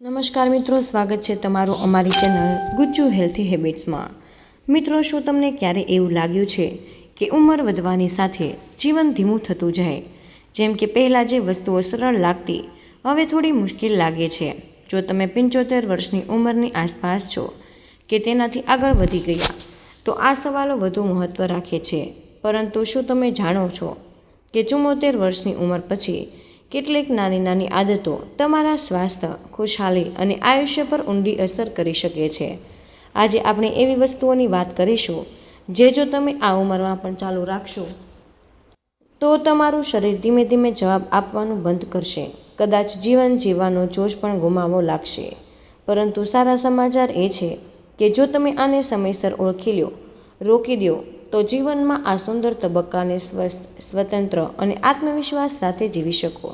નમસ્કાર મિત્રો, સ્વાગત છે તમારું અમારી ચેનલ ગુજ્જુ હેલ્થી હેબિટ્સમાં. મિત્રો, શું તમને ક્યારે એવું લાગ્યું છે કે ઉંમર વધવાની સાથે જીવન ધીમું થતું જાય? જેમ કે પહેલાં જે વસ્તુઓ સરળ લાગતી, હવે થોડી મુશ્કેલ લાગે છે. જો તમે પંચોતેર વર્ષની ઉંમરની આસપાસ છો કે તેનાથી આગળ વધી ગયા, તો આ સવાલો વધુ મહત્ત્વ રાખે છે. પરંતુ શું તમે જાણો છો કે ચુમ્મોતેર વર્ષની ઉંમર પછી કેટલીક નાની નાની આદતો તમારા સ્વાસ્થ્ય, ખુશહાલી અને આયુષ્ય પર ઊંડી અસર કરી શકે છે. આજે આપણે એવી વસ્તુઓની વાત કરીશું, જે જો તમે આ ઉંમરમાં પણ ચાલુ રાખશો, તો તમારું શરીર ધીમે ધીમે જવાબ આપવાનું બંધ કરશે. કદાચ જીવન જીવવાનો જોશ પણ ગુમાવો લાગશે. પરંતુ સારા સમાચાર એ છે કે જો તમે આને સમયસર ઓળખી લો રોકી દો તો જીવનમાં આ સુંદર તબક્કાને સ્વસ્થ, સ્વતંત્ર અને આત્મવિશ્વાસ સાથે જીવી શકો.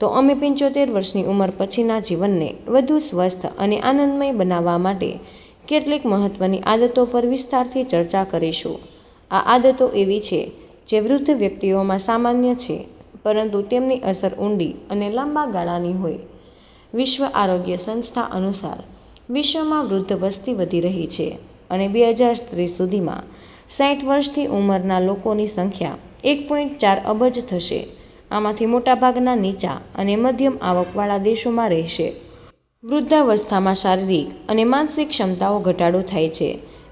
તો અમે પંચોતેર વર્ષની ઉંમર પછીના જીવનને વધુ સ્વસ્થ અને આનંદમય બનાવવા માટે કેટલીક મહત્ત્વની આદતો પર વિસ્તારથી ચર્ચા કરીશું. આ આદતો એવી છે જે વૃદ્ધ વ્યક્તિઓમાં સામાન્ય છે, પરંતુ તેમની અસર ઊંડી અને લાંબા ગાળાની હોય. વિશ્વ આરોગ્ય સંસ્થા અનુસાર વિશ્વમાં વૃદ્ધ વસ્તી વધી રહી છે અને બે હજાર ત્રીસ સુધીમાં સાઠ વર્ષથી ઉંમરના લોકોની સંખ્યા એક પોઈન્ટ ચાર અબજ થશે. આમાંથી મોટાભાગના નીચા અને મધ્યમ આવકવાળા દેશોમાં રહેશે. વૃદ્ધાવસ્થામાં શારીરિક અને માનસિક ક્ષમતાઓ ઘટાડો થાય છે,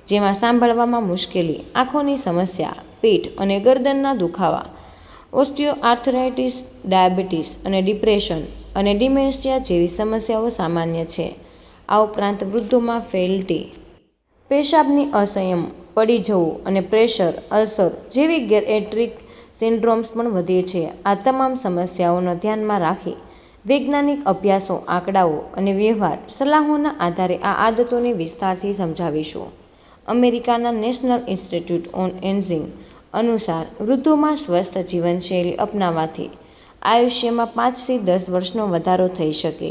જેમાં સાંભળવામાં મુશ્કેલી, આંખોની સમસ્યા પીઠ અને ગરદનના દુખાવા ઓસ્ટિયો આર્થરાઇટિસ ડાયાબિટીસ અને ડિપ્રેશન અને ડિમેન્શિયા જેવી સમસ્યાઓ સામાન્ય છે. આ ઉપરાંત વૃદ્ધોમાં ફેલ્ટી, પેશાબની અસંયમ પડી જવું અને પ્રેશર, અલ્સર જેવી ગેરેટ્રિક સિન્ડ્રોમ્સ પણ વધે છે. આ તમામ સમસ્યાઓને ધ્યાનમાં રાખી વૈજ્ઞાનિક અભ્યાસો, આંકડાઓ અને વ્યવહાર સલાહોના આધારે આ આદતોને વિસ્તારથી સમજાવીશું. અમેરિકાના નેશનલ ઇન્સ્ટિટ્યૂટ ઓન એન્ઝિંગ અનુસાર વૃદ્ધોમાં સ્વસ્થ જીવનશૈલી અપનાવવાથી આયુષ્યમાં પાંચથી દસ વર્ષનો વધારો થઈ શકે.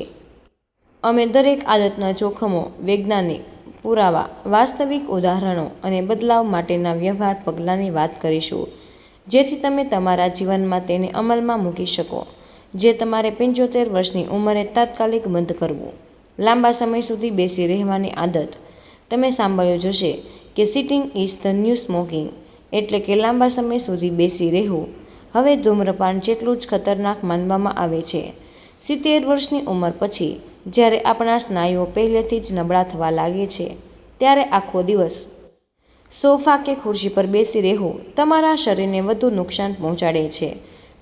અમે દરેક આદતના જોખમો વૈજ્ઞાનિક પુરાવા, વાસ્તવિક ઉદાહરણો અને બદલાવ માટેના વ્યવહાર પગલાંની વાત કરીશું, જેથી તમે તમારા જીવનમાં તેને અમલમાં મૂકી શકો, જે તમારે પંચોતેર વર્ષની ઉંમરે તાત્કાલિક બંધ કરવું. લાંબા સમય સુધી બેસી રહેવાની આદત. તમે સાંભળ્યું જશે કે sitting is the new smoking એટલે કે લાંબા સમય સુધી બેસી રહેવું, હવે ધૂમ્રપાન જેટલું જ ખતરનાક માનવામાં આવે છે. સિત્તેર વર્ષની ઉંમર પછી, જ્યારે આપણા સ્નાયુઓ પહેલેથી જ નબળા થવા લાગે છે, ત્યારે આખો દિવસ સોફા કે ખુરશી પર બેસી રહેવું તમારા શરીરને વધુ નુકસાન પહોંચાડે છે.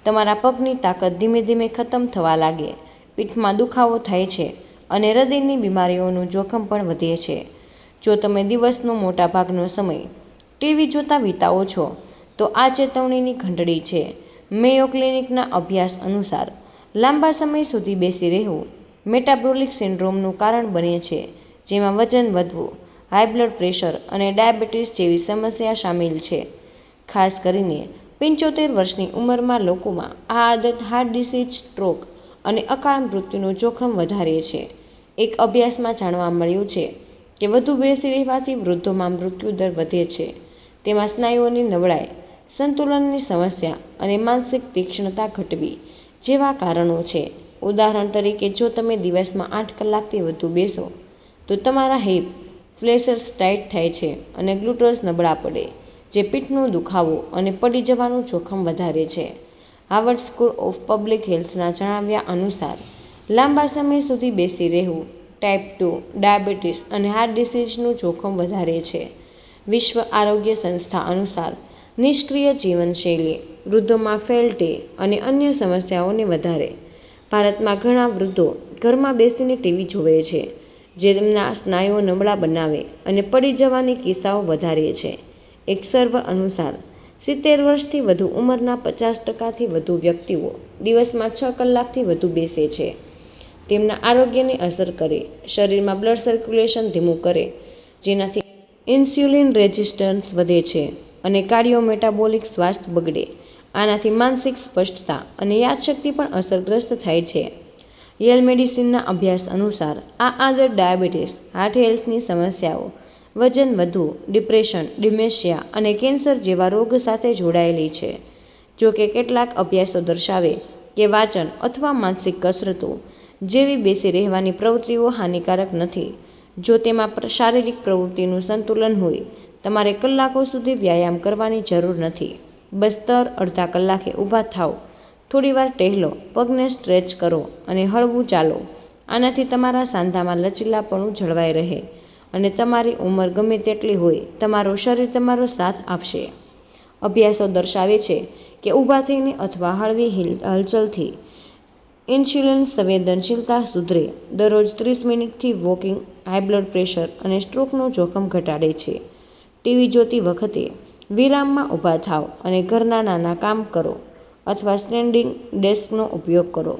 તમારા પગની તાકાત ધીમે ધીમે ખતમ થવા લાગે, પીઠમાં દુખાવો થાય છે અને હૃદયની બીમારીઓનું જોખમ પણ વધે છે. જો તમે દિવસનો મોટાભાગનો સમય ટીવી જોતા વિતાવો છો, તો આ ચેતવણીની ઘંટડી છે. મેયો ક્લિનિકના અભ્યાસ અનુસાર લાંબા સમય સુધી બેસી રહેવું મેટાબ્રોલિક સિન્ડ્રોમનું કારણ બને છે, જેમાં વજન વધવું, હાઈ બ્લડ પ્રેશર અને ડાયાબિટીસ જેવી સમસ્યા સામેલ છે. ખાસ કરીને પંચોતેર વર્ષની ઉંમરમાં લોકોમાં આ આદત હાર્ટ ડિસીઝ, સ્ટ્રોક અને અકાળ મૃત્યુનું જોખમ વધારે છે. એક અભ્યાસમાં જાણવા મળ્યું છે કે વધુ બેસી રહેવાથી વૃદ્ધોમાં મૃત્યુદર વધે છે. તેમાં સ્નાયુઓની નબળાઈ, સંતુલનની સમસ્યા અને માનસિક તીક્ષ્ણતા ઘટવી જેવા કારણો છે. ઉદાહરણ તરીકે, જો તમે દિવસમાં આઠ કલાકથી વધુ બેસો, તો તમારા હિપ ફ્લેશર્સ ટાઈટ થાય છે અને ગ્લુટર્સ નબળા પડે, જે પીઠનો દુખાવો અને પડી જવાનું જોખમ વધારે છે. હાર્વર્ડ સ્કૂલ ઓફ પબ્લિક હેલ્થના જણાવ્યા અનુસાર, લાંબા સમય સુધી બેસી રહેવું, ટાઈપ ટુ, ડાયાબિટીસ અને હાર્ટ ડિસીઝનું જોખમ વધારે છે. વિશ્વ આરોગ્ય સંસ્થા અનુસાર નિષ્ક્રિય જીવનશૈલી, વૃદ્ધોમાં ફેલ્ટી અને અન્ય સમસ્યાઓને વધારે. ભારતમાં ઘણા વૃદ્ધો ઘરમાં બેસીને ટીવી જુએ છે, જે તેમના સ્નાયુઓ નબળા બનાવે અને પડી જવાની કિસ્સાઓ વધારે છે. એક સર્વ અનુસાર, સિત્તેર વર્ષથી વધુ ઉંમરના પચાસ ટકાથી વધુ વ્યક્તિઓ દિવસમાં છ કલાકથી વધુ બેસે છે. તેમના આરોગ્યને અસર કરે, શરીરમાં બ્લડ સર્ક્યુલેશન ધીમું કરે, જેનાથી ઇન્સ્યુલિન રેઝિસ્ટન્સ વધે છે. અને કાર્ડિયો મેટાબોલિક સ્વાસ્થ્ય બગડે. આનાથી માનસિક સ્પષ્ટતા અને યાદશક્તિ પણ અસરગ્રસ્ત થાય છે. યેલ મેડિસિનના અભ્યાસ અનુસાર આ આદર ડાયાબિટીસ, હાર્ટ હેલ્થની સમસ્યાઓ, વજન વધુ, ડિપ્રેશન, ડિમેશિયા અને કેન્સર જેવા રોગ સાથે જોડાયેલી છે. જો કે કેટલાક અભ્યાસો દર્શાવે કે વાચન અથવા માનસિક કસરતો જેવી બેસી રહેવાની પ્રવૃત્તિઓ હાનિકારક નથી. જો તેમાં શારીરિક પ્રવૃત્તિનું સંતુલન હોય તમારે કલાકો સુધી વ્યાયામ કરવાની જરૂર નથી. બસ્તર અડધા કલાકે ઊભા થાવ થોડીવાર ટહેલો, પગને સ્ટ્રેચ કરો અને હળવું ચાલો. આનાથી તમારા સાંધામાં લચીલાપણું જળવાઈ રહે અને તમારી ઉંમર ગમે તેટલી હોય, તમારું શરીર તમારો સાથ આપશે. અભ્યાસો દર્શાવે છે કે ઊભા થઈને અથવા હળવી હિલ- હલચલથી ઇન્સ્યુલિન સંવેદનશીલતા સુધરે. દરરોજ ત્રીસ મિનિટથી વોકિંગ, હાઈ બ્લડ પ્રેશર અને સ્ટ્રોકનું જોખમ ઘટાડે છે. ટીવી જોતી વખતે વિરામમાં ઊભા થાઓ અને ઘરના નાના કામ કરો અથવા સ્ટેન્ડિંગ ડેસ્કનો ઉપયોગ કરો.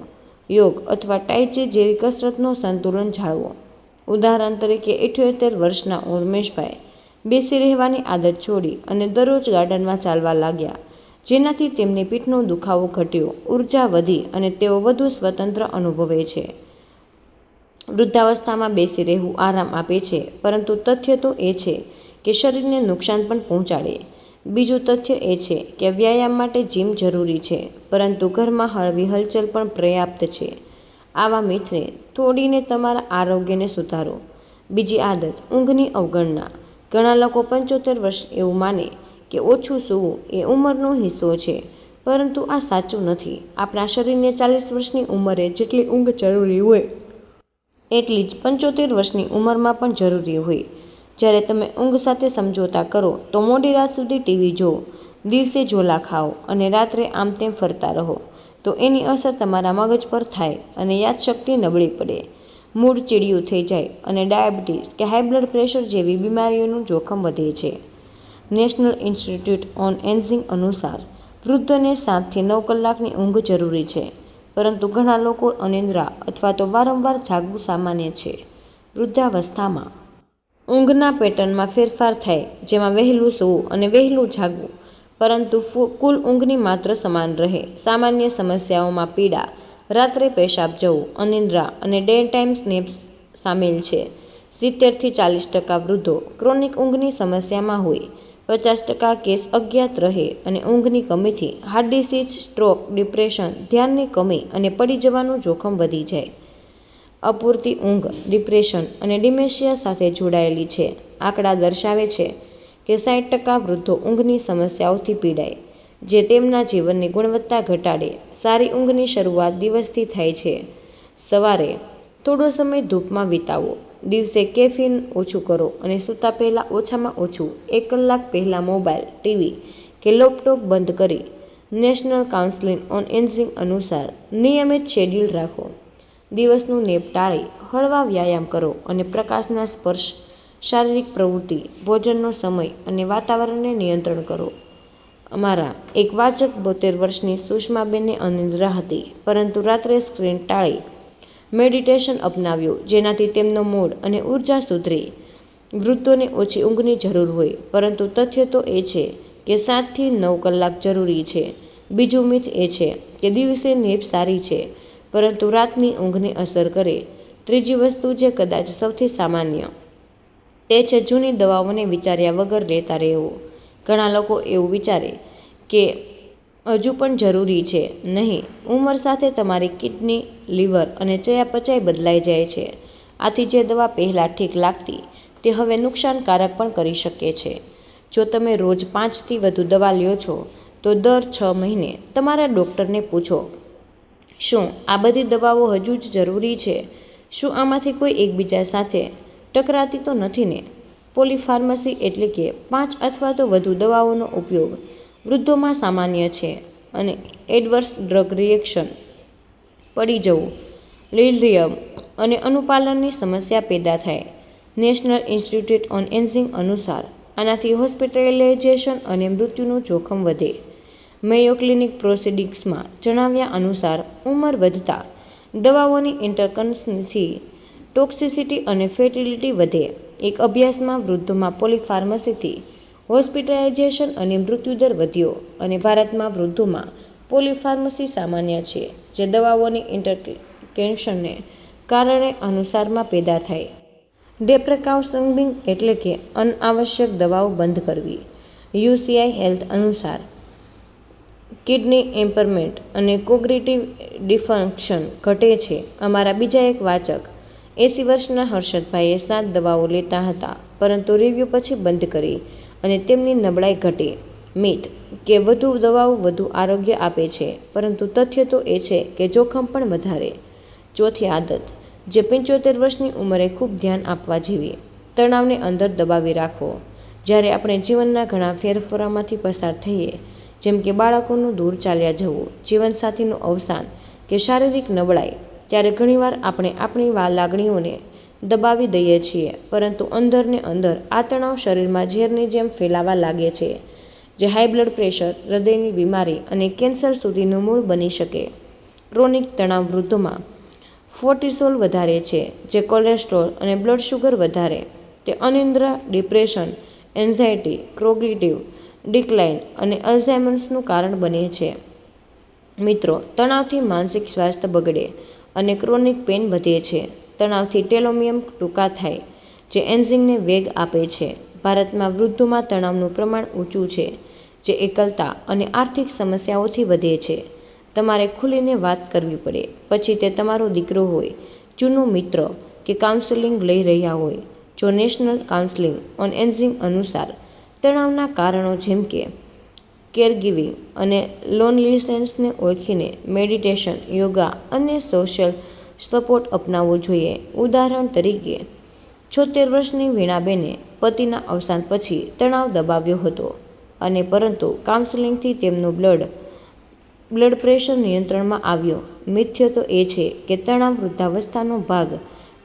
યોગ અથવા ટાઈચે જેવી કસરતનું સંતુલન જાળવો. ઉદાહરણ તરીકે ઇઠ્યોતેર વર્ષના ઉર્મેશભાઈ બેસી રહેવાની આદત છોડી અને દરરોજ ગાર્ડનમાં ચાલવા લાગ્યા. જેનાથી તેમની પીઠનો દુખાવો ઘટ્યો, ઊર્જા વધી અને તેઓ વધુ સ્વતંત્ર અનુભવે છે. વૃદ્ધાવસ્થામાં બેસી રહેવું આરામ આપે છે, પરંતુ તથ્ય તો એ છે કે શરીરને નુકસાન પણ પહોંચાડે. બીજું તથ્ય એ છે કે વ્યાયામ માટે જીમ જરૂરી છે, પરંતુ ઘરમાં હળવી હલચલ પણ પર્યાપ્ત છે. આવા મિથને તોડીને તમારા આરોગ્યને સુધારો. બીજી આદત, ઊંઘની અવગણના. ઘણા લોકો પંચોતેર વર્ષ એવું માને કે ઓછું સૂવું એ ઉંમરનો હિસ્સો છે, પરંતુ આ સાચું નથી. આપણા શરીરને ચાલીસ વર્ષની ઉંમરે જેટલી ઊંઘ જરૂરી હોય, એટલી જ પંચોતેર વર્ષની ઉંમરમાં પણ જરૂરી હોય. જ્યારે તમે ઊંઘ સાથે સમજોતા કરો, તો મોડી રાત સુધી ટીવી જુઓ, દિવસે ઝોલા ખાઓ અને રાત્રે આમ તેમ ફરતા રહો. તો એની અસર તમારા મગજ પર થાય અને યાદશક્તિ નબળી પડે. મૂડ ચીડિયું થઈ જાય અને ડાયાબિટીસ કે હાઈ બ્લડ પ્રેશર જેવી બીમારીઓનું જોખમ વધે છે. નેશનલ ઇન્સ્ટિટ્યૂટ ઓન એન્ઝિંગ અનુસાર, વૃદ્ધને સાતથી નવ કલાકની ઊંઘ જરૂરી છે, પરંતુ ઘણા લોકો અનિદ્રા અથવા તો વારંવાર જાગવું સામાન્ય છે. વૃદ્ધાવસ્થામાં ઊંઘના પેટર્નમાં ફેરફાર થાય, જેમાં વહેલું સૂવું અને વહેલું જાગવું. પરંતુ કુલ ઊંઘની માત્ર સમાન રહે. સામાન્ય સમસ્યાઓમાં પીડા, રાત્રે પેશાબ જવું, અનિદ્રા અને ડે ટાઈમ સ્નેપ્સ સામેલ છે. સિત્તેરથી ચાલીસ ટકા વૃદ્ધો ક્રોનિક ઊંઘની સમસ્યામાં હોય. પચાસ ટકા કેસ અજ્ઞાત રહે અને ઊંઘની કમીથી હાર્ટ ડિસીઝ, સ્ટ્રોક, ડિપ્રેશન ધ્યાનની કમી અને પડી જવાનું જોખમ વધી જાય. અપૂરતી ઊંઘ ડિપ્રેશન અને ડિમેશિયા સાથે જોડાયેલી છે. આંકડા દર્શાવે છે કે સાઠ ટકા વૃદ્ધો ઊંઘની સમસ્યાઓથી પીડાય, જે તેમના જીવનની ગુણવત્તા ઘટાડે. સારી ઊંઘની શરૂઆત દિવસથી થાય છે. સવારે થોડો સમય ધૂપમાં વિતાવો, દિવસે કેફીન ઓછું કરો અને સૂતા પહેલાં ઓછામાં ઓછું એક કલાક પહેલાં મોબાઈલ, ટીવી કે લેપટોપ બંધ કરી નેશનલ કાઉન્સિલિંગ ઓન એન્સિંગ અનુસાર નિયમિત શેડ્યુલ રાખો. દિવસનું નેપ ટાળી, હળવા વ્યાયામ કરો અને પ્રકાશના સ્પર્શ, શારીરિક પ્રવૃત્તિ, ભોજનનો સમય અને વાતાવરણને નિયંત્રણ કરો. અમારા એક વાચક બોતેર વર્ષની સુષ્માબેનને અનિદ્રા હતી પરંતુ રાત્રે સ્ક્રીન ટાળી, મેડિટેશન અપનાવ્યું, જેનાથી તેમનો મૂડ અને ઊર્જા સુધરી. વૃદ્ધોને ઓછી ઊંઘની જરૂર હોય, પરંતુ તથ્ય તો એ છે કે સાતથી નવ કલાક જરૂરી છે. બીજું મિથ એ છે કે દિવસે નેપ સારી છે. પરંતુ રાતની ઊંઘને અસર કરે. ત્રીજી વસ્તુ જે કદાચ સૌથી સામાન્ય, તે છે જૂની દવાઓને વિચાર્યા વગર લેતા રહેવું. ઘણા લોકો એવું વિચારે કે હજુ પણ જરૂરી છે, નહીં. ઉંમર સાથે તમારી કિડની, લીવર અને ચયાપચય બદલાઈ જાય છે. આથી જે દવા પહેલાં ઠીક લાગતી, તે હવે નુકસાનકારક પણ કરી શકે છે. જો તમે રોજ પાંચથી વધુ દવા લ્યો છો, તો દર છ મહિને તમારા ડૉક્ટરને પૂછો શું આ બધી દવાઓ હજુ જ જરૂરી છે? શું આમાંથી કોઈ એકબીજા સાથે? ટકરાતી તો નથી ને. પોલીફાર્મસી એટલે કે પાંચ અથવા તો વધુ દવાઓનો ઉપયોગ વૃદ્ધોમાં સામાન્ય છે અને એડવર્સ ડ્રગ રિએક્શન. પડી જવું. લિલિયમ અને અનુપાલનની સમસ્યા પેદા થાય. નેશનલ ઇન્સ્ટિટ્યૂટ ઓન એન્ઝિંગ અનુસાર આનાથી હોસ્પિટલાઇઝેશન અને મૃત્યુનું જોખમ વધે. મેયો ક્લિનિક પ્રોસિડિક્સમાં જણાવ્યા અનુસાર ઉંમર વધતા દવાઓની ઇન્ટરકન્સથી ટોક્સિસિટી અને ફેટિલિટી વધે. એક અભ્યાસમાં વૃદ્ધોમાં પોલીફાર્મસીથી હોસ્પિટલાઇઝેશન અને મૃત્યુદર વધ્યો અને ભારતમાં વૃદ્ધોમાં પોલીફાર્મસી સામાન્ય છે, જે દવાઓની ઇન્ટરકેન્શનને કારણે અનુસારમાં પેદા થાય. ડેપ્રકાઉસંગિંગ એટલે કે અનઆવશ્યક દવાઓ બંધ કરવી. યુસીઆઈ હેલ્થ અનુસાર કિડની એમ્પરમેન્ટ અને કોગ્રેટિવ ડિફંક્શન ઘટે છે. અમારા બીજા એક વાચક, એંસી વર્ષના હર્ષદભાઈએ સાત દવાઓ લેતા હતા, પરંતુ રિવ્યૂ પછી બંધ કરી અને તેમની નબળાઈ ઘટી. મિથ કે વધુ દવાઓ વધુ આરોગ્ય આપે છે, પરંતુ તથ્ય તો એ છે કે જોખમ પણ વધારે. ચોથી આદત, જે પંચોતેર વર્ષની ઉંમરે ખૂબ ધ્યાન આપવા જેવી. તણાવને અંદર દબાવી રાખવો. જ્યારે આપણે જીવનના ઘણા ફેરફારોમાંથી પસાર થઈએ જેમ કે બાળકોનું દૂર ચાલ્યા જવું, જીવનસાથીનું અવસાન કે શારીરિક નબળાઈ, ત્યારે ઘણીવાર આપણે આપણી વા લાગણીઓને દબાવી દઈએ છીએ, પરંતુ અંદરને અંદર આ તણાવ શરીરમાં ઝેરની જેમ ફેલાવા લાગે છે, જે હાઈ બ્લડ પ્રેશર હૃદયની બીમારી અને કેન્સર સુધીનું મૂળ બની શકે. ક્રોનિક તણાવ વૃદ્ધોમાં ફોર્ટિસોલ વધારે છે, જે કોલેસ્ટ્રોલ અને બ્લડ શુગર વધારે, તે અનિદ્રા ડિપ્રેશન એન્ઝાયટી ક્રોગેટિવ ડિક્લાઇન અને અલ્ઝાઇમર્સનું કારણ બને છે. મિત્રો, તણાવથી માનસિક સ્વાસ્થ્ય બગડે અને ક્રોનિક પેન વધે છે. તણાવથી ટેલોમિયમ ટૂંકા થાય, જે એન્ઝિંગને વેગ આપે છે. ભારતમાં વૃદ્ધોમાં તણાવનું પ્રમાણ ઊંચું છે, જે એકલતા અને આર્થિક સમસ્યાઓથી વધે છે. તમારે ખુલીને વાત કરવી પડે. પછી તે તમારો દીકરો હોય, જૂનો મિત્ર કે કાઉન્સેલિંગ લઈ રહ્યા હોય, જો નેશનલ કાઉન્સેલિંગ ઓન એન્ઝિંગ અનુસાર તણાવના કારણો જેમ કે કેરગિવિંગ અને લોનલીનેસને ઓળખીને મેડિટેશન, યોગા અને સોશિયલ સપોર્ટ અપનાવવો જોઈએ. ઉદાહરણ તરીકે, છોતેર વર્ષની વીણાબેને પતિના અવસાન પછી તણાવ દબાવ્યો હતો અને પરંતુ કાઉન્સેલિંગથી તેમનું બ્લડ બ્લડ પ્રેશર નિયંત્રણમાં આવ્યો. મિથ્ય તો એ છે કે તણાવ વૃદ્ધાવસ્થાનો ભાગ,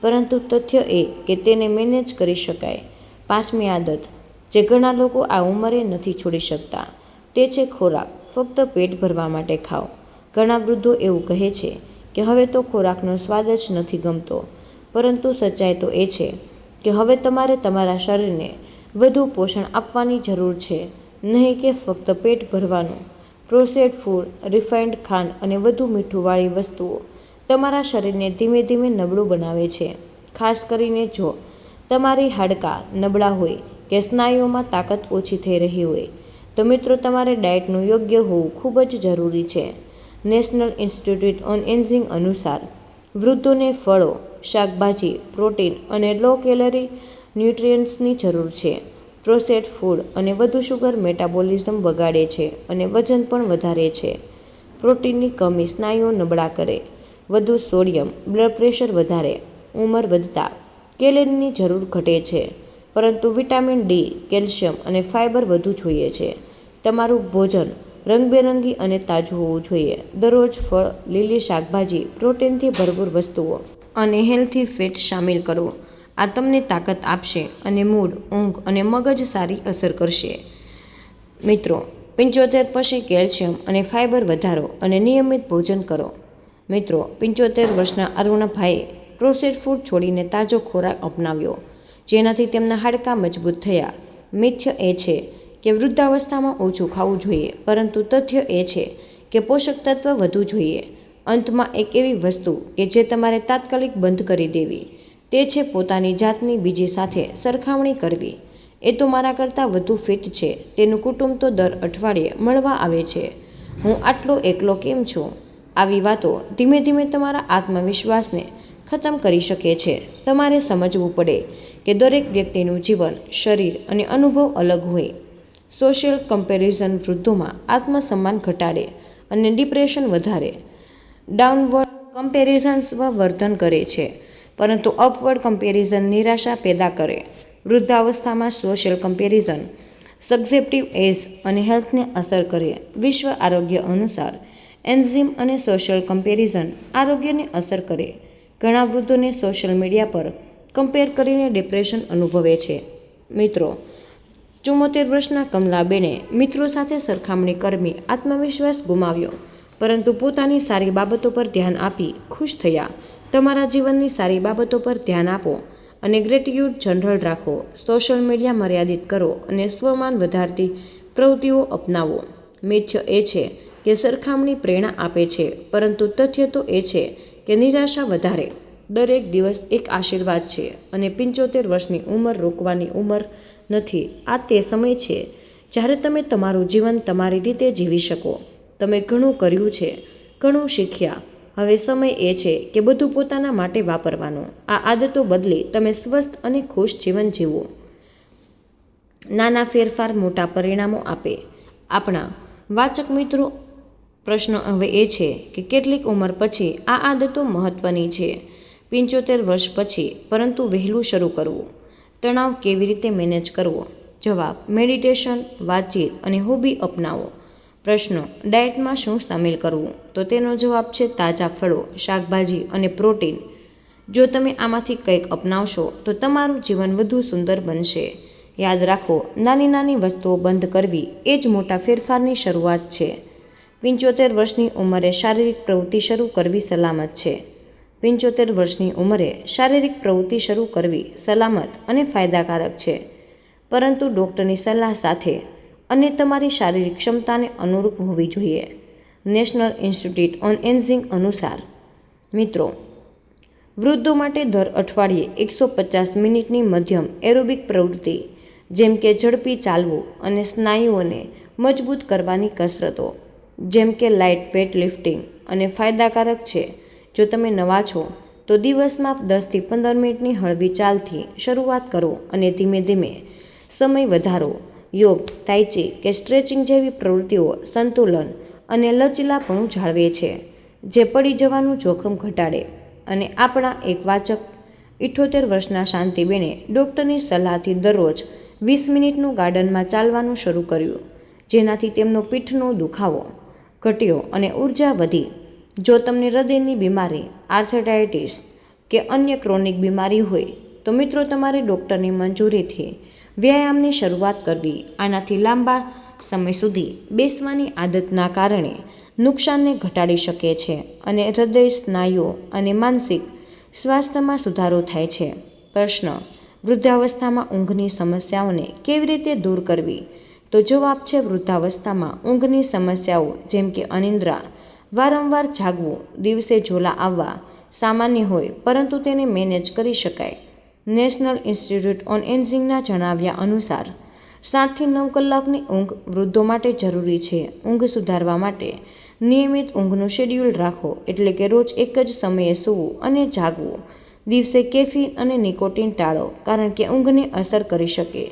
પરંતુ તથ્ય એ કે તેને મેનેજ કરી શકાય. પાંચમી આદત જે ઘણા લોકો આ ઉંમરે નથી છોડી શકતા. તે છે ખોરાક. ફક્ત પેટ ભરવા માટે ખાઓ. ઘણા વૃદ્ધો એવું કહે છે કે હવે તો ખોરાકનો સ્વાદ જ નથી ગમતો. પરંતુ સચ્ચાઈ તો એ છે કે હવે તમારે તમારા શરીરને વધુ પોષણ આપવાની જરૂર છે. નહીં કે ફક્ત પેટ ભરવાનું. પ્રોસેસ્ડ ફૂડ, રિફાઇન્ડ ખાંડ અને વધુ મીઠુંવાળી વસ્તુઓ તમારા શરીરને ધીમે ધીમે નબળું બનાવે છે. ખાસ કરીને જો તમારી હાડકાં નબળા હોય કે સ્નાયુઓમાં તાકાત ઓછી થઈ રહી હોય. તો મિત્રો, તમારે ડાયટનું યોગ્ય હોવું ખૂબ જ જરૂરી છે. નેશનલ ઇન્સ્ટિટ્યૂટ ઓન એન્ઝિંગ અનુસાર, વૃદ્ધોને ફળો, શાકભાજી, પ્રોટીન અને લો કેલરી ન્યુટ્રિયન્ટ્સની જરૂર છે. પ્રોસેસ્ડ ફૂડ અને વધુ શુગર મેટાબોલિઝમ બગાડે છે અને વજન પણ વધારે છે. પ્રોટીનની કમી સ્નાયુઓ નબળા કરે. વધુ સોડિયમ, બ્લડ પ્રેશર વધારે, ઉંમર વધતા, કેલરીની જરૂર ઘટે છે. પરંતુ વિટામિન ડી કેલ્શિયમ અને ફાઇબર વધુ જોઈએ છે. તમારું ભોજન રંગબેરંગી અને તાજું હોવું જોઈએ. દરરોજ ફળ, લીલી શાકભાજી, પ્રોટીનથી ભરપૂર વસ્તુઓ અને હેલ્થી ફેટ સામેલ કરો. આ તમને તાકાત આપશે અને મૂડ, ઊંઘ અને મગજ સારી અસર કરશે. મિત્રો, પંચોતેર પછી કેલ્શિયમ અને ફાઇબર વધારો અને નિયમિત ભોજન કરો. મિત્રો, પંચોતેર વર્ષના અરુણભાઈએ પ્રોસેસ્ડ ફૂડ છોડીને તાજો ખોરાક અપનાવ્યો. જેનાથી તેમના હાડકાં મજબૂત થયા. મિથ્ય એ છે કે વૃદ્ધાવસ્થામાં ઓછું ખાવું જોઈએ, પરંતુ તથ્ય એ છે કે પોષક તત્વ વધુ જોઈએ. અંતમાં એક એવી વસ્તુ કે જે તમારે તાત્કાલિક બંધ કરી દેવી. તે છે પોતાની જાતની બીજી સાથે સરખામણી કરવી. એ તો મારા કરતાં વધુ ફિટ છે. તેનું કુટુંબ તો દર અઠવાડિયે મળવા આવે છે. હું આટલો એકલો કેમ છું? આવી વાતો ધીમે ધીમે તમારા આત્મવિશ્વાસને ખતમ કરી શકે છે. તમારે સમજવું પડે કે દરેક વ્યક્તિનું જીવન, શરીર અને અનુભવ અલગ હોય. સોશિયલ કમ્પેરિઝન વૃદ્ધોમાં આત્મસન્માન ઘટાડે અને ડિપ્રેશન વધારે. ડાઉનવર્ડ કમ્પેરિઝન્સમાં વર્ધન કરે છે, પરંતુ અપવર્ડ કમ્પેરિઝન નિરાશા પેદા કરે. વૃદ્ધાવસ્થામાં સોશિયલ કમ્પેરિઝન સક્સેપ્ટિવ એજ અને હેલ્થને અસર કરે. વિશ્વ આરોગ્ય અનુસાર, એન્ઝિમ અને સોશિયલ કમ્પેરિઝન આરોગ્યને અસર કરે. ઘણા વૃદ્ધોને સોશિયલ મીડિયા પર કમ્પેર કરીને ડિપ્રેશન અનુભવે છે. મિત્રો ચુમ્મોતેર વર્ષના કમલાબેને મિત્રો સાથે સરખામણી કરવી આત્મવિશ્વાસ ગુમાવ્યો. પરંતુ પોતાની સારી બાબતો પર ધ્યાન આપી ખુશ થયા. તમારા જીવનની સારી બાબતો પર ધ્યાન આપો અને ગ્રેટિટ્યૂડ જનરલ રાખો. સોશિયલ મીડિયા મર્યાદિત કરો અને સ્વમાન વધારતી પ્રવૃત્તિઓ અપનાવો. મિથ્ય એ છે કે સરખામણી પ્રેરણા આપે છે, પરંતુ તથ્ય તો એ છે કે નિરાશા વધારે. દરેક દિવસ એક આશીર્વાદ છે અને પંચોતેર વર્ષની ઉંમર રોકવાની ઉંમર નથી. આ તે સમય છે જ્યારે તમે તમારું જીવન તમારી રીતે જીવી શકો. તમે ઘણું કર્યું છે, ઘણું શીખ્યા. હવે સમય એ છે કે બધું પોતાના માટે વાપરવાનું. આ આદતો બદલી તમે સ્વસ્થ અને ખુશ જીવન જીવો. નાના ફેરફાર મોટા પરિણામો આપે. આપણા વાચક મિત્રો, પ્રશ્ન હવે એ છે કે કેટલીક ઉંમર પછી આ આદતો મહત્ત્વની છે. પંચોતેર વર્ષ પછી પરંતુ વહેલું શરૂ કરવું. તણાવ કેવી રીતે મેનેજ કરવો? જવાબ, મેડિટેશન, વાતચીત અને હોબી અપનાવો. પ્રશ્નો, ડાયટમાં શું સામેલ કરવું? તો તેનો જવાબ છે તાજા ફળો, શાકભાજી અને પ્રોટીન. જો તમે આમાંથી કંઈક અપનાવશો, તો તમારું જીવન વધુ સુંદર બનશે. યાદ રાખો, નાની નાની વસ્તુઓ બંધ કરવી એ જ મોટા ફેરફારની શરૂઆત છે. પંચોતેર વર્ષની ઉંમરે શારીરિક પ્રવૃત્તિ શરૂ કરવી સલામત છે. પંચોતેર વર્ષની ઉંમરે શારીરિક પ્રવૃત્તિ શરૂ કરવી સલામત અને ફાયદાકારક છે. પરંતુ ડૉક્ટરની સલાહ સાથે અને તમારી શારીરિક ક્ષમતાને અનુરૂપ હોવી જોઈએ. નેશનલ ઇન્સ્ટિટ્યૂટ ઓન એન્ઝિંગ અનુસાર, મિત્રો, વૃદ્ધો માટે દર અઠવાડિયે એકસો પચાસ મિનિટની મધ્યમ એરોબિક પ્રવૃત્તિ, જેમ કે ઝડપી ચાલવું અને સ્નાયુઓને મજબૂત કરવાની કસરતો, જેમ કે લાઇટ વેટ લિફ્ટિંગ અને ફાયદાકારક છે. જો તમે નવા છો, તો દિવસમાં દસથી પંદર મિનિટની હળવી ચાલથી શરૂઆત કરો અને ધીમે ધીમે સમય વધારો. યોગ તાઇચી કે સ્ટ્રેચિંગ જેવી પ્રવૃત્તિઓ સંતુલન અને લચીલાપણું જાળવે છે, જે પડી જવાનું જોખમ ઘટાડે અને આપણા એક વાચક ઇઠોતેર વર્ષના શાંતિબેને ડૉક્ટરની સલાહથી દરરોજ વીસ મિનિટનું ગાર્ડનમાં ચાલવાનું શરૂ કર્યું, જેનાથી તેમનો પીઠનો દુખાવો, ઘટ્યો અને ઊર્જા વધી જો તમને હૃદયની બીમારી આર્થેટાઇટિસ કે અન્ય ક્રોનિક બીમારી હોય, તો મિત્રો તમારે ડૉક્ટરની મંજૂરીથી વ્યાયામની શરૂઆત કરવી આનાથી લાંબા સમય સુધી બેસવાની આદતના કારણે નુકસાનને ઘટાડી શકે છે અને હૃદય સ્નાયુઓ અને માનસિક સ્વાસ્થ્યમાં સુધારો થાય છે. પ્રશ્ન, વૃદ્ધાવસ્થામાં ઊંઘની સમસ્યાઓને કેવી રીતે દૂર કરવી? તો જવાબ છે વૃદ્ધાવસ્થામાં ઊંઘની સમસ્યાઓ જેમ કે અનિદ્રા વારંવાર જાગવું, દિવસે ઝોલા આવવા સામાન્ય હોય, પરંતુ તેને મેનેજ કરી શકાય. નેશનલ ઇન્સ્ટિટ્યૂટ ઓન એન્ઝિંગના જણાવ્યા અનુસાર, સાતથી નવ કલાકની ઊંઘ વૃદ્ધો માટે જરૂરી છે. ઊંઘ સુધારવા માટે નિયમિત ઊંઘનું શેડ્યુલ રાખો, એટલે કે રોજ એક જ સમયે સૂવું અને જાગવું. દિવસે કેફીન અને નિકોટિન ટાળો, કારણ કે ઊંઘને અસર કરી શકે.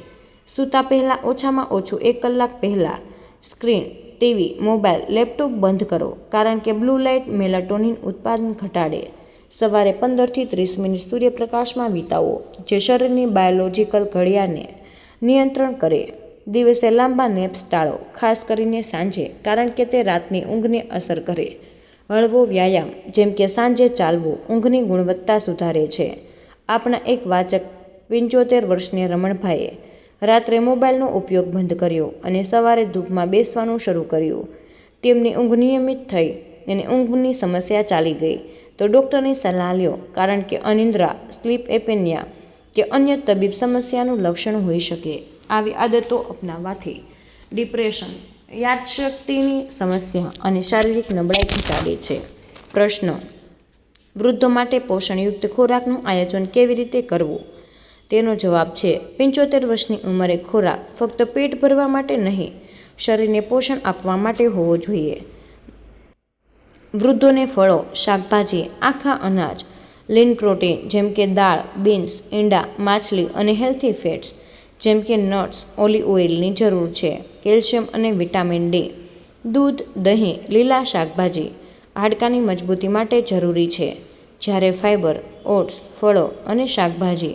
સૂતા પહેલાં ઓછામાં ઓછું એક કલાક પહેલાં સ્ક્રીન ટીવી, મોબાઈલ, લેપટોપ બંધ કરો કારણ કે બ્લુ લાઇટ મેલાટોનિન ઉત્પાદન ઘટાડે. સવારે પંદરથી ત્રીસ મિનિટ સૂર્યપ્રકાશમાં વિતાવો, જે શરીરની બાયોલોજિકલ ઘડિયાળને નિયંત્રણ કરે. દિવસે લાંબા નેપ્સ ટાળો, ખાસ કરીને સાંજે, કારણ કે તે રાતની ઊંઘને અસર કરે. હળવો વ્યાયામ, જેમ કે સાંજે ચાલવું, ઊંઘની ગુણવત્તા સુધારે છે. આપણા એક વાચક પંચોતેર વર્ષની રમણભાઈએ રાત્રે મોબાઈલનો ઉપયોગ બંધ કર્યો અને સવારે ધૂપમાં બેસવાનું શરૂ કર્યું. તેમની ઊંઘ નિયમિત થઈ અને ઊંઘની સમસ્યા ચાલી ગઈ. તો ડૉક્ટરની સલાહ લ્યો, કારણ કે અનિદ્રા, સ્લીપ એપેનિયા કે અન્ય તબીબ સમસ્યાનું લક્ષણ હોઈ શકે. આવી આદતો અપનાવવાથી ડિપ્રેશન, યાદશક્તિની સમસ્યા અને શારીરિક નબળાઈ ઘટાડે છે. પ્રશ્ન, વૃદ્ધો માટે પોષણયુક્ત ખોરાકનું આયોજન કેવી રીતે કરવું? તેનો જવાબ છે, પંચોતેર વર્ષની ઉંમરે ખોરાક ફક્ત પેટ ભરવા માટે નહીં, શરીરને પોષણ આપવા માટે હોવો જોઈએ. વૃદ્ધોને ફળો, શાકભાજી, આખા અનાજ, લીન પ્રોટીન જેમ કે દાળ, બીન્સ, ઈંડા, માછલી અને હેલ્થી ફેટ્સ, જેમ કે નટ્સ ઓલી ઓઇલની જરૂર છે, કેલ્શિયમ અને વિટામિન ડી, દૂધ, દહીં, લીલા શાકભાજી, હાડકાની મજબૂતી માટે જરૂરી છે. જ્યારે ફાઇબર ઓટ્સ, ફળો અને શાકભાજી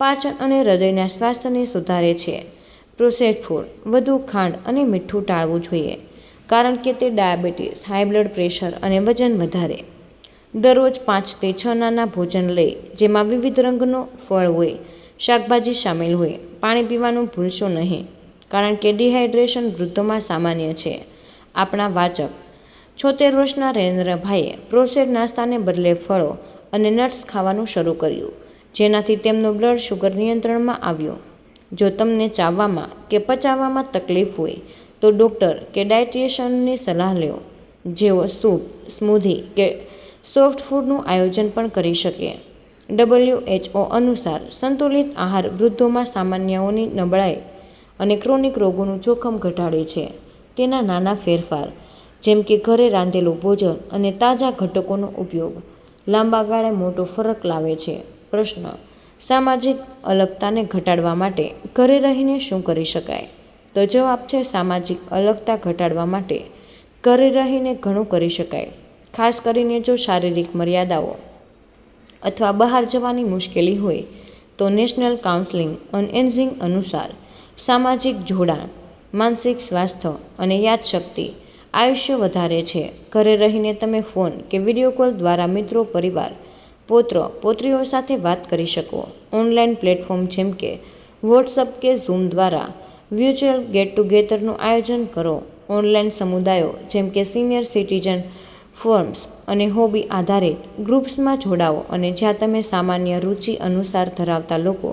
પાચન અને હૃદયના સ્વાસ્થ્યને સુધારે છે. પ્રોસેસ્ડ ફૂડ, વધુ ખાંડ અને મીઠું ટાળવું જોઈએ, કારણ કે તે ડાયાબિટીસ, હાઈ બ્લડ પ્રેશર અને વજન વધારે. દરરોજ પાંચથી છ નાના ભોજન લઈ, જેમાં વિવિધ રંગનો ફળ હોય, શાકભાજી સામેલ હોય, પાણી પીવાનું ભૂલશો નહીં, કારણ કે ડિહાઇડ્રેશન વૃદ્ધોમાં સામાન્ય છે. આપણા વાચક છોતેર વર્ષના રેન્દ્રભાઈએ પ્રોસેડ નાસ્તાને બદલે ફળો અને નટ્સ ખાવાનું શરૂ કર્યું. જેનાથી તેમનો બ્લડ શુગર નિયંત્રણમાં આવ્યો. જો તમને ચાવવામાં કે પચાવવામાં તકલીફ હોય, તો ડૉક્ટર કે ડાયટિશિયનની સલાહ લો જેઓ સૂપ સ્મૂધી કે સોફ્ટ ફૂડનું આયોજન પણ કરી શકે. ડબલ્યુએચઓ અનુસાર સંતુલિત આહાર વૃદ્ધોમાં સામાન્યઓની નબળાઈ અને ક્રોનિક રોગોનું જોખમ ઘટાડે છે. તેના નાના ફેરફાર, જેમ કે ઘરે રાંધેલું ભોજન અને તાજા ઘટકોનો ઉપયોગ, લાંબા ગાળે મોટો ફરક લાવે છે. પ્રશ્ન. સામાજિક અલગતાને ઘટાડવા માટે ઘરે રહીને શું કરી શકાય? તો જવાબ છે સામાજિક અલગતા ઘટાડવા માટે ઘરે રહીને ઘણું કરી શકાય. ખાસ કરીને જો શારીરિક મર્યાદાઓ અથવા બહાર જવાની મુશ્કેલી હોય, તો નેશનલ કાઉન્સેલિંગ ઓન એન્ઝિંગ અનુસાર સામાજિક જોડાણ, માનસિક સ્વાસ્થ્ય અને યાદશક્તિ આયુષ્ય વધારે છે. ઘરે રહીને તમે ફોન કે વીડિયો કોલ દ્વારા મિત્રો, પરિવાર પૌત્ર, પોત્રીઓ સાથે વાત કરી શકો. ઓનલાઈન પ્લેટફોર્મ જેમ કે વોટ્સઅપ કે ઝૂમ દ્વારા વ્યુચ્યુઅલ ગેટ ટુગેધરનું આયોજન કરો. ઓનલાઈન સમુદાયો જેમ કે સિનિયર સિટીઝન ફોર્મ્સ અને હોબી આધારિત ગ્રુપ્સમાં જોડાઓ અને જ્યાં તમે સામાન્ય રુચિ અનુસાર ધરાવતા લોકો,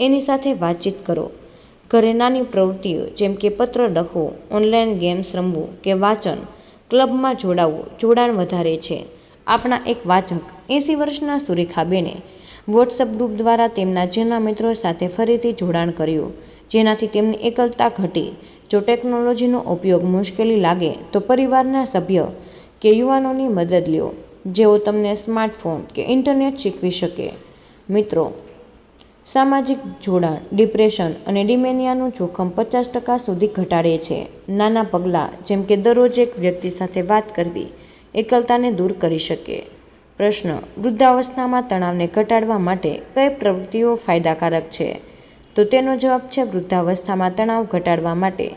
એની સાથે વાતચીત કરો. ઘરે નાની પ્રવૃત્તિઓ જેમ કે પત્ર લખવું, ઓનલાઈન ગેમ્સ રમવું કે વાંચન ક્લબમાં જોડાવવું જોડાણ વધારે છે. આપણા એક વાચક, એંસી વર્ષના સુરેખાબેને વોટ્સઅપ ગ્રુપ દ્વારા તેમના જેના મિત્રો સાથે ફરીથી જોડાણ કર્યું, જેનાથી તેમની એકલતા ઘટી. જો ટેકનોલોજીનો ઉપયોગ મુશ્કેલી લાગે, તો પરિવારના સભ્ય કે યુવાનોની મદદ લ્યો, જેઓ તમને સ્માર્ટફોન કે ઇન્ટરનેટ શીખવી શકે. મિત્રો, સામાજિક જોડાણ, ડિપ્રેશન અને ડિમેનિયાનું જોખમ પચાસ ટકા સુધી ઘટાડે છે. નાના પગલાં, જેમ કે દરરોજ એક વ્યક્તિ સાથે વાત કરવી એકલતાને દૂર કરી શકે. પ્રશ્ન, વૃદ્ધાવસ્થામાં તણાવને ઘટાડવા માટે કઈ પ્રવૃત્તિઓ ફાયદાકારક છે? તો તેનો જવાબ છે, વૃદ્ધાવસ્થામાં તણાવ ઘટાડવા માટે.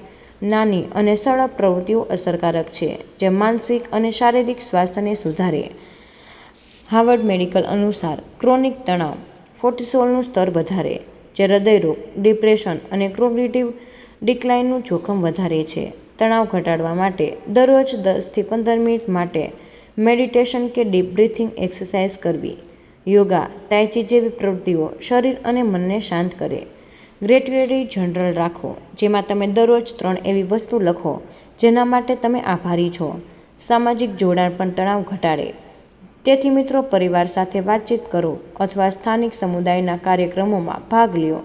નાની અને સરળ પ્રવૃત્તિઓ અસરકારક છે, જે માનસિક અને શારીરિક સ્વાસ્થ્યને સુધારે. હાર્વર્ડ મેડિકલ અનુસાર, ક્રોનિક તણાવ કોર્ટિસોલનું સ્તર વધારે, જે હૃદયરોગ, ડિપ્રેશન અને ક્રોગ્નેટિવ ડિક્લાઇનનું જોખમ વધારે છે. તણાવ ઘટાડવા માટે, દરરોજ દસથી પંદર મિનિટ માટે મેડિટેશન કે ડીપ બ્રીથિંગ એક્સરસાઇઝ કરવી. યોગા તાયચી જેવી પ્રવૃત્તિઓ શરીર અને મનને શાંત કરે. ગ્રેટ્યુટરી જનરલ રાખો, જેમાં તમે દરરોજ ત્રણ એવી વસ્તુ લખો, જેના માટે તમે આભારી છો. સામાજિક જોડાણ પણ તણાવ ઘટાડે. તેથી મિત્રો, પરિવાર સાથે વાતચીત કરો અથવા સ્થાનિક સમુદાયના કાર્યક્રમોમાં ભાગ લ્યો.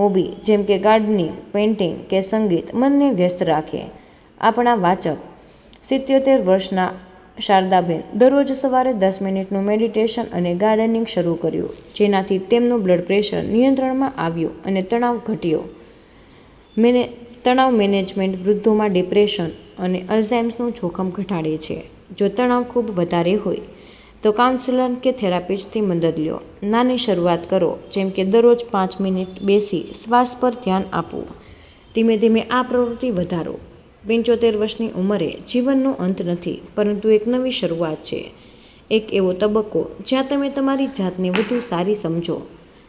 હોબી જેમ કે ગાર્ડનિંગ, પેઇન્ટિંગ કે સંગીત મનને વ્યસ્ત રાખે. આપણા વાચક સિત્યોતેર વર્ષના શારદાબેન દરરોજ સવારે દસ મિનિટનું મેડિટેશન અને ગાર્ડનિંગ શરૂ કર્યું, જેનાથી તેમનું બ્લડ પ્રેશર નિયંત્રણમાં આવ્યું અને તણાવ ઘટ્યો. મેને, તણાવ મેનેજમેન્ટ વૃદ્ધોમાં ડિપ્રેશન અને અલ્ઝાઇમ્સનું જોખમ ઘટાડે છે. જો તણાવ ખૂબ વધારે હોય તો કાઉન્સિલર કે થેરાપિસ્ટથી મદદ લો. નાની શરૂઆત કરો, જેમ કે દરરોજ પાંચ મિનિટ બેસી શ્વાસ પર ધ્યાન આપવું. ધીમે ધીમે આ પ્રવૃત્તિ વધારો. પંચોતેર વર્ષની ઉંમરે જીવનનો અંત નથી, પરંતુ એક નવી શરૂઆત છે. એક એવો તબક્કો જ્યાં તમે તમારી જાતને વધુ સારી સમજો.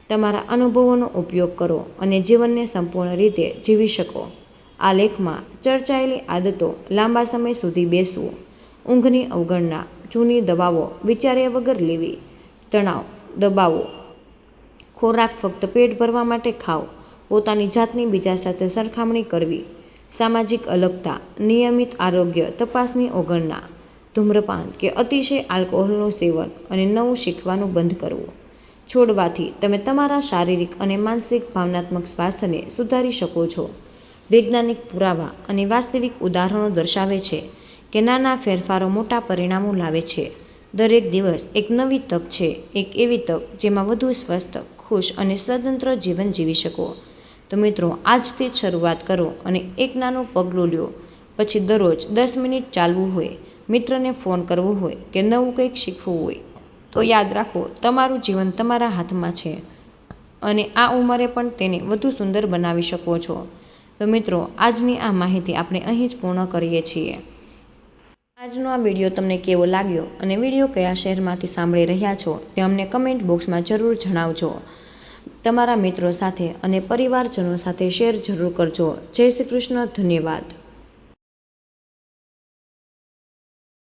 તમારા અનુભવોનો ઉપયોગ કરો અને જીવનને સંપૂર્ણ રીતે જીવી શકો. આ લેખમાં ચર્ચાયેલી આદતો લાંબા સમય સુધી બેસવું, ઊંઘની અવગણના જૂની દવાઓ વિચાર્યા વગર લેવી. તણાવ, દબાવો. ખોરાક ફક્ત પેટ ભરવા માટે ખાઓ. પોતાની જાતની બીજા સાથે સરખામણી કરવી. સામાજિક અલગતા, નિયમિત આરોગ્ય તપાસની અવગણના ધૂમ્રપાન કે અતિશય આલ્કોહોલનું સેવન અને નવું શીખવાનું બંધ કરવું. છોડવાથી તમે તમારા શારીરિક અને માનસિક ભાવનાત્મક સ્વાસ્થ્યને સુધારી શકો છો. વૈજ્ઞાનિક પુરાવા અને વાસ્તવિક ઉદાહરણો દર્શાવે છે કે નાના ફેરફારો મોટા પરિણામો લાવે છે. દરેક દિવસ એક નવી તક છે, એક એવી તક જેમાં વધુ સ્વસ્થ, ખુશ અને સ્વતંત્ર જીવન જીવી શકો. તો મિત્રો, આજથી જ શરૂઆત કરો અને એક નાનું પગલું લ્યો. પછી દરરોજ દસ મિનિટ ચાલવું હોય, મિત્રને ફોન કરવો હોય કે નવું કંઈક શીખવું હોય, તો યાદ રાખો, તમારું જીવન તમારા હાથમાં છે. અને આ ઉંમરે પણ તેને વધુ સુંદર બનાવી શકો છો. તો મિત્રો, આજની આ માહિતી આપણે અહીં જ પૂર્ણ કરીએ છીએ. આજનો આ વીડિયો તમને કેવો લાગ્યો અને વીડિયો કયા શહેરમાંથી સાંભળી રહ્યા છો તે અમને કમેન્ટ બોક્સમાં જરૂર જણાવજો. તમારા મિત્રો સાથે અને પરિવારજનો સાથે શેર જરૂર કરજો. જય શ્રી કૃષ્ણ, ધન્યવાદ.